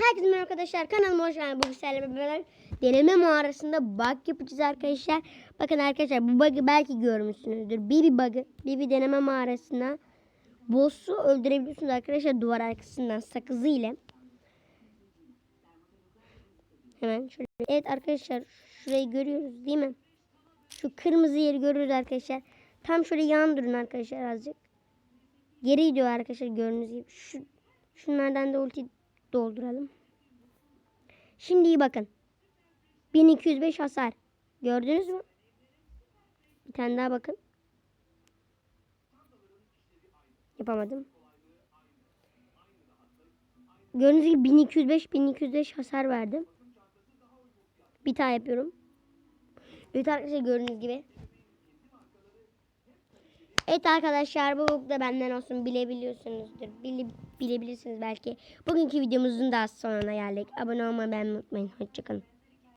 Herkese merhaba arkadaşlar. Kanalıma hoş geldiniz. Bugün sizlerle beraber deneme mağarasında bug yapacağız arkadaşlar. Bakın arkadaşlar bu bug'ı belki görmüşsünüzdür. Bibi bug'ı. Bibi deneme mağarasında boss'u öldürebiliyorsunuz arkadaşlar duvar arkasından sakızı ile. Hemen şöyle. Evet arkadaşlar şurayı görüyoruz değil mi? Şu kırmızı yeri görüyoruz arkadaşlar. Tam şöyle yan durun arkadaşlar azıcık. Geri gidiyor arkadaşlar gördüğünüz gibi. Şu, şunlardan da ulti dolduralım. Şimdi iyi bakın. 1205 hasar. Gördünüz mü? Bir tane daha bakın. Yapamadım. Gördüğünüz gibi 1205 1205 hasar verdim. Bir tane yapıyorum. Evet arkadaşlar gördüğünüz gibi. Evet arkadaşlar bu da benden olsun bilebiliyorsunuzdur. Bile, bilebilirsiniz belki. Bugünkü videomuzun da sonuna geldik. Abone olmayı beğenmeyi unutmayın. Hoşçakalın.